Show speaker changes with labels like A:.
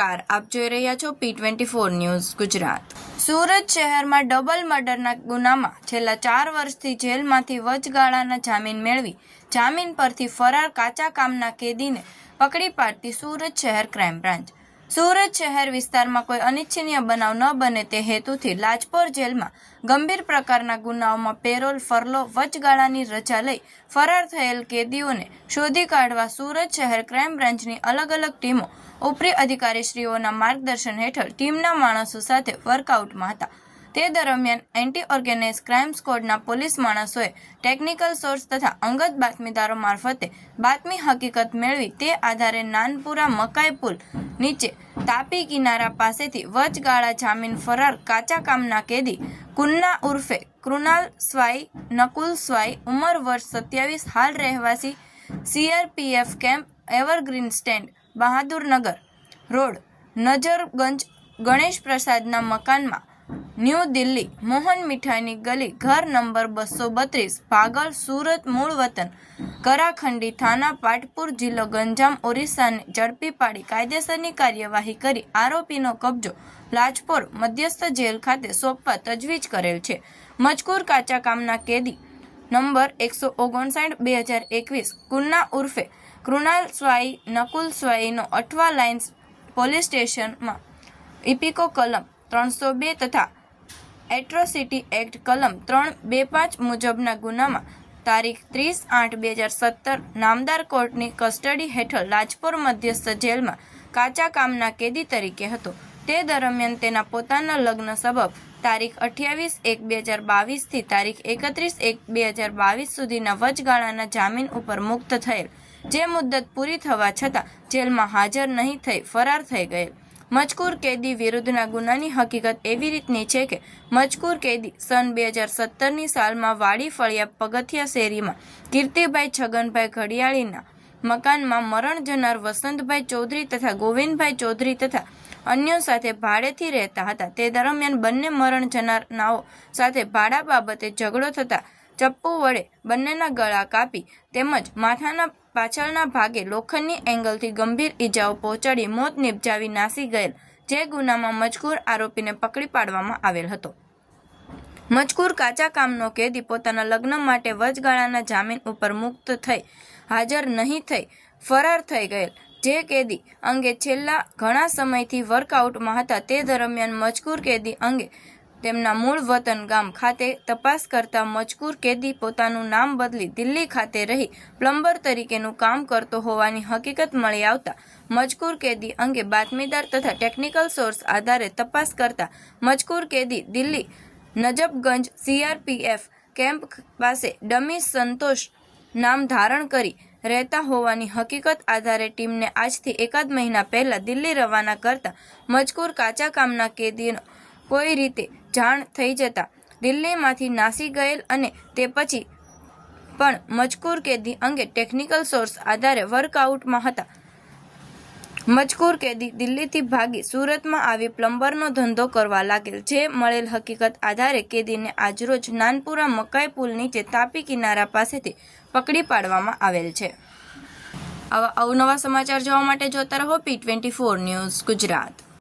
A: નમસ્કાર, આપ જોઈ રહ્યા છો P twenty four news Gujarat. Surat શહેરમાં ડબલ મર્ડરના ગુનામાં છેલ્લા ચાર વર્ષથી જેલમાંથી વચગાળાના જામીન મેળવી, જામીન પરથી ફરાર કાચા કામના કેદીને પકડી પાડતી સુરત શહેર ક્રાઇમ બ્રાન્ચ. સુરત શહેર વિસ્તારમાં કોઈ અનિચ્છનીય બનાવ ન બને તે હેતુથી લાજપોર જેલમાં ગંભીર પ્રકારના ગુનાઓમાં પેરોલ, ફરલો, વચગાળાની રજા લઈ ફરાર થયેલ કેદીઓને શોધી કાઢવા સુરત શહેર ક્રાઇમ બ્રાન્ચની અલગ અલગ ટીમો ઉપરી અધિકારીશ્રીઓના માર્ગદર્શન હેઠળ ટીમના માણસો સાથે વર્કઆઉટમાં હતા. તે દરમિયાન એન્ટી ઓર્ગેનાઇઝ ક્રાઇમ સ્કોડના પોલીસ માણસોએ ટેકનિકલ સોર્સ તથા અંગત બાતમીદારો મારફતે બાતમી હકીકત મેળવી તે આધારે નાનપુરા મકાઈ પુલ નીચે તાપી કિનારા પાસેથી વચગાળા જામીન ફરાર કાચા કામના કેદી કુન્ના ઉર્ફે કૃણાલ સ્વાઈ, નકુલ સ્વાઈ, ઉંમર વર્ષ સત્યાવીસ, હાલ રહેવાસી CRPF camp, evergreen stand Bahadurnagar road, Najarganj, Ganesh પ્રસાદના મકાનમાં, ન્યૂ દિલ્હી, મોહન મીઠાઈની ગલી, ઘર નંબર બસો બત્રીસ ભાગળ સુરત, મૂળ વતન કરાખંડી થાના પાટપુર જિલ્લો ગંજામ, ઓરિસ્સાને ઝડપી પાડી કાયદેસરની કાર્યવાહી કરી આરોપીનો કબજો લાજપોર મધ્યસ્થ જેલ ખાતે સોંપવા તજવીજ કરેલ છે. મજકૂર કાચા કામના કેદી નંબર એકસો ઓગણસાઠ, બે હજાર એકવીસ, કુન્ના ઉર્ફે કૃણાલ સ્વાઈ, નકુલ સ્વાઈનો અઠવા લાઇન્સ પોલીસ સ્ટેશનમાં ઇપિકો કલમ ત્રણસો બે તથા એટ્રોસિટી એક્ટ કલમ ત્રણ બે પાંચ મુજબના ગુનામાં તારીખ ત્રીસ આઠ બે હજાર સત્તર નામદાર કોર્ટની કસ્ટડી હેઠળ લાજપોર મધ્યસ્થ જેલમાં કાચા કામના કેદી તરીકે હતો. તે દરમિયાન તેના પોતાના લગ્ન સબબ તારીખ અઠ્યાવીસ એક બે હજાર બાવીસથી તારીખ એકત્રીસ એક બે હજાર બાવીસ સુધીના વચગાળાના જામીન ઉપર મુક્ત થયેલ. જે મુદ્દત પૂરી થવા છતાં જેલમાં હાજર નહીં થઈ, ફરાર થઈ ગયેલ. મજકૂર કેદી વિરુદ્ધના ગુનાની હકીકત એવી રીતની છે કે મજકૂર કેદી સન બે હજાર સત્તરની સાલમાં વાડી ફળિયા પગથિયા શેરીમાં કીર્તિભાઈ છગનભાઈ ઘડિયાળીના મકાનમાં મરણ જનાર વસંતભાઈ ચૌધરી તથા ગોવિંદભાઈ ચૌધરી તથા અન્યો સાથે ભાડેથી રહેતા હતા. તે દરમિયાન બંને મરણ જનારનાઓ સાથે ભાડા બાબતે ઝઘડો થતા ચપ્પુ વડે બંનેના ગળા કાપી તેમજ માથાના પાછળના ભાગે લોખંડની એંગલથી ગંભીર ઈજાઓ પહોંચાડી મોત નિપજાવી નાસી ગયેલ, જે ગુનામાં મજકૂર આરોપીને પકડી પાડવામાં આવેલ હતો. મજકૂર કાચા કામનો કેદી પોતાના લગ્ન માટે વચગાળાના જામીન ઉપર મુક્ત થઈ, હાજર નહીં થઈ, ફરાર થઈ ગયેલ. જે કેદી અંગે છેલ્લા ઘણા સમયથી વર્કઆઉટમાં હતા, તે દરમિયાન મજકૂર કેદી અંગે તેમના મૂળ વતન ગામ ખાતે તપાસ કરતા મજકૂર કેદી પોતાનું નામ બદલી દિલ્હી ખાતે રહી પ્લમ્બર તરીકેનું કામ કરતો હોવાની હકીકત મળી આવતા મજકૂર કેદી અંગે બાતમીદાર તથા ટેકનિકલ સોર્સ આધારે તપાસ કરતા મજકૂર કેદી દિલ્હી નજબગંજ સીઆરપીએફ કેમ્પ પાસે ડમી સંતોષ નામ ધારણ કરી રહેતા હોવાની હકીકત આધારે ટીમને આજથી એકાદ મહિના પહેલા દિલ્હી રવાના કરતા મજકૂર કાચા કામના કેદીનો કોઈ રીતે જાણ થઈ જતા દિલ્હીમાંથી નાસી ગયેલ અને તે પછી પણ મજકૂર કેદી અંગે ટેકનિકલ સોર્સ આધારે વર્કઆઉટમાં હતા. મજકૂર કેદી દિલ્હીથી ભાગી સુરતમાં આવી પ્લમ્બરનો ધંધો કરવા લાગેલ, જે મળેલ હકીકત આધારે કેદીને આજરોજ નાનપુરા મકાઈ પુલ નીચે તાપી કિનારા પાસેથી પકડી પાડવામાં આવેલ છે. આવા અવનવા સમાચાર જોવા માટે જોતા રહો P twenty four news Gujarat.